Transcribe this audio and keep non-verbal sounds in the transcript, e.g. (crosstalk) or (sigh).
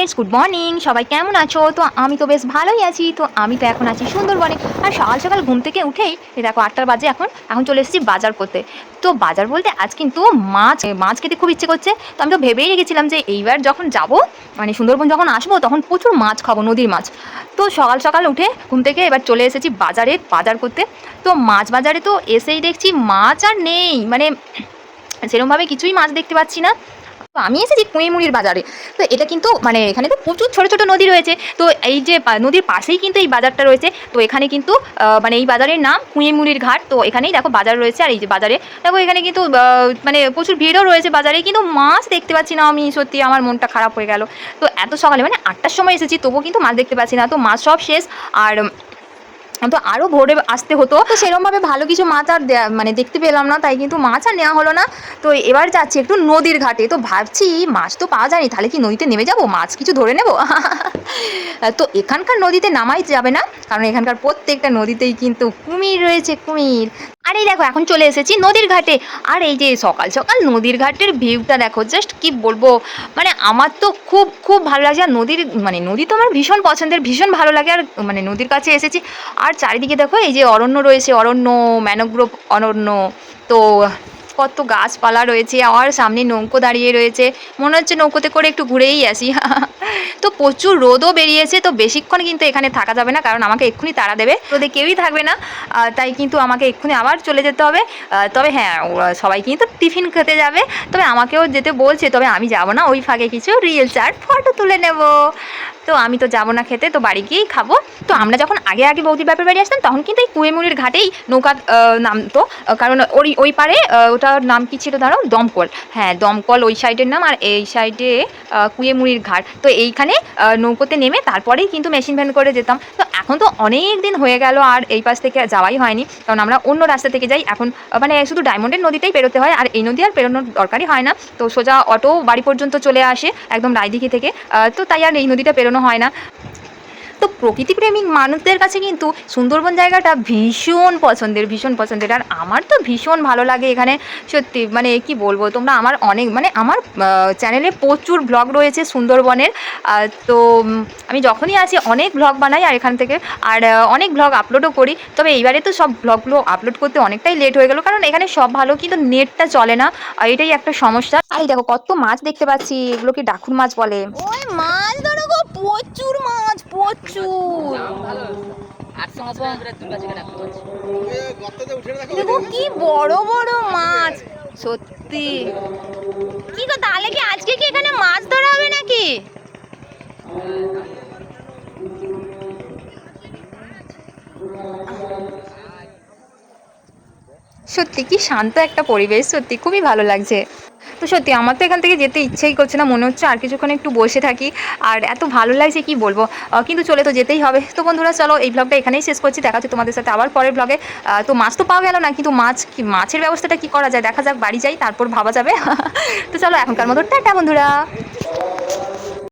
Friends good morning সবাই কেমন আছো? তো আমি তো বেশ ভালোই আছি। তো আমি তো এখন আছি সুন্দরবনে। আর সকাল সকাল ঘুম থেকে উঠেই দেখো আটটার বাজে এখন এখন চলে এসেছি বাজার করতে। তো বাজার বলতে আজ কিন্তু মাছ মাছ খেতে খুব ইচ্ছে করছে। তো আমি তো ভেবেই রেখেছিলাম যে এইবার যখন যাব মানে সুন্দরবন যখন আসব, তখন প্রচুর মাছ খাব, নদীর মাছ। তো সকাল সকাল উঠে ঘুম থেকে এবার চলে এসেছি বাজারে, বাজার করতে। তো মাছ বাজারে তো এসেই দেখছি মাছ আর নেই। মানে সেরকমভাবে কিছুই মাছ দেখতে পাচ্ছি না। তো আমি এসেছি কুঁয়েমুড়ির বাজারে। তো এটা কিন্তু মানে এখানে তো প্রচুর ছোট ছোট নদী রয়েছে। তো এই যে নদীর পাশেই কিন্তু এই বাজারটা রয়েছে। তো এখানে কিন্তু মানে এই বাজারের নাম কুঁয়েমুড়ির ঘাট। তো এখানেই দেখো বাজার রয়েছে আর এই যে বাজারে। দেখো এখানে কিন্তু মানে প্রচুর ভিড়ও রয়েছে বাজারে। কিন্তু মাছ দেখতে পাচ্ছি না আমি, সত্যি আমার মনটা খারাপ হয়ে গেল। তো এত সকালে মানে আটটার সময় এসেছি, তবুও কিন্তু মাছ দেখতে পাচ্ছি না। তো মাছ সব শেষ। আর তো আরও ভোরে আসতে হতো। তো সেরকমভাবে ভালো কিছু মাছ আর মানে দেখতে পেলাম না, তাই কিন্তু মাছ আর নেওয়া হলো না। তো এবার যাচ্ছি একটু নদীর ঘাটে। তো ভাবছি মাছ তো পাওয়া যায়নি, তাহলে কি নদীতে নেমে যাব? মাছ কিছু ধরে নেব? (laughs) তো এখানকার নদীতে নামাই যাবে না, কারণ এখানকার প্রত্যেকটা নদীতেই কিন্তু কুমির রয়েছে, কুমির। আর এই দেখো, এখন চলে এসেছি নদীর ঘাটে। আর এই যে সকাল সকাল নদীর ঘাটের ভিউটা দেখো জাস্ট কি বলব? মানে আমার তো খুব খুব ভালো লাগছে আর নদীর মানে নদী তো আমার ভীষণ পছন্দের, ভীষণ ভালো লাগে। আর মানে নদীর কাছে এসেছি। আর চারিদিকে দেখো, এই যে অরণ্য রয়েছে, অরণ্য, ম্যানোগ্রোভ অরণ্য। তো কত গাছপালা রয়েছে, আর সামনে নৌকো দাঁড়িয়ে রয়েছে। মনে হচ্ছে নৌকোতে করে একটু ঘুরেই আসি। (laughs) তো প্রচুর রোদও বেরিয়েছে, তো বেশিক্ষণ কিন্তু এখানে থাকা যাবে না, কারণ আমাকে এক্ষুনি তাড়া দেবে। রোদে কেউই থাকবে না তাই কিন্তু আমাকে এক্ষুনি আবার চলে যেতে হবে। তবে হ্যাঁ সবাই কিন্তু টিফিন খেতে যাবে। তবে আমাকেও যেতে বলছে, তবে আমি যাব না, ওই ফাঁকে কিছু রিলস আর ফটো তুলে নেব। তো আমি তো যাব না খেতে, তো বাড়ি গিয়েই খাব। তো আমরা যখন আগে আগে বৌদির ব্যাপারে বাড়ি আসতাম, তখন কিন্তু এই কুয়েমুড়ির ঘাটেই নৌকা নামতো। কারণ ওই ওই পারে ওটার নাম কি ছিল ধরো দমকল। হ্যাঁ দমকল ওই সাইডের নাম, আর এই সাইডে কুয়েমুড়ির ঘাট। তো এইখানে নৌকোতে নেমে তারপরেই কিন্তু মেশিন ভ্যান করে যেতাম। তো এখন তো অনেক দিন হয়ে গেল আর এই পাশ থেকে যাওয়াই হয়নি। কারণ আমরা অন্য রাস্তা থেকে যাই। এখন মানে শুধু ডায়মন্ডের নদীটাই পেরোতে হয় আর এই নদী আর পেরোনোর দরকারই হয় না। তো সোজা অটো বাড়ি পর্যন্ত চলে আসে একদম রায়দিঘি থেকে। তো তাই আর এই নদীটা পেরোনো হয় না। তো প্রকৃতিপ্রেমিক মানুষদের কাছে কিন্তু সুন্দরবন জায়গাটা ভীষণ পছন্দের ভীষণ পছন্দের। আর আমার তো ভীষণ ভালো লাগে এখানে। সত্যি মানে কি বলব, তোমরা আমার অনেক মানে আমার চ্যানেলে প্রচুর ব্লগ রয়েছে সুন্দরবনের। তো আমি যখনই আসি, অনেক ব্লগ বানাই আর এখান থেকে। আর অনেক ব্লগ আপলোডও করি। তবে এইবারে তো সব ব্লগগুলো আপলোড করতে অনেকটাই লেট হয়ে গেল। কারণ এখানে সব ভালো, কিন্তু নেটটা চলে না। এটাই একটা সমস্যা। আর দেখো, কত মাছ দেখতে পাচ্ছি। এগুলোকে ডাকুর মাছ বলে? মাছ প্রচুর মাছ, প্রচুর। দেখো কি বড় বড় মাছ, সত্যি। কি গো, তাহলে কি আজকে কি এখানে মাছ ধরা হবে নাকি? সত্যি কি শান্ত একটা পরিবেশ? সত্যি খুবই ভালো লাগছে। তো সত্যি আমার তো এখান থেকে যেতে ইচ্ছেই করছে না, মনে হচ্ছে আর কিছুক্ষণ একটু বসে থাকি। আর এত ভালো লাগছে কি বলব? কিন্তু চলে তো যেতেই হবে। তো বন্ধুরা, চলো এই ব্লগটা এখানেই শেষ করছি। দেখা হচ্ছে তোমাদের সাথে আবার পরের ব্লগে তো মাছ তো পাওয়া গেল না, কিন্তু মাছ কি, মাছের ব্যবস্থাটা কি করা যায়? দেখা যাক, বাড়ি যাই, তারপর ভাবা যাবে। (laughs) তো চলো এখনকার মতো, টাটা বন্ধুরা।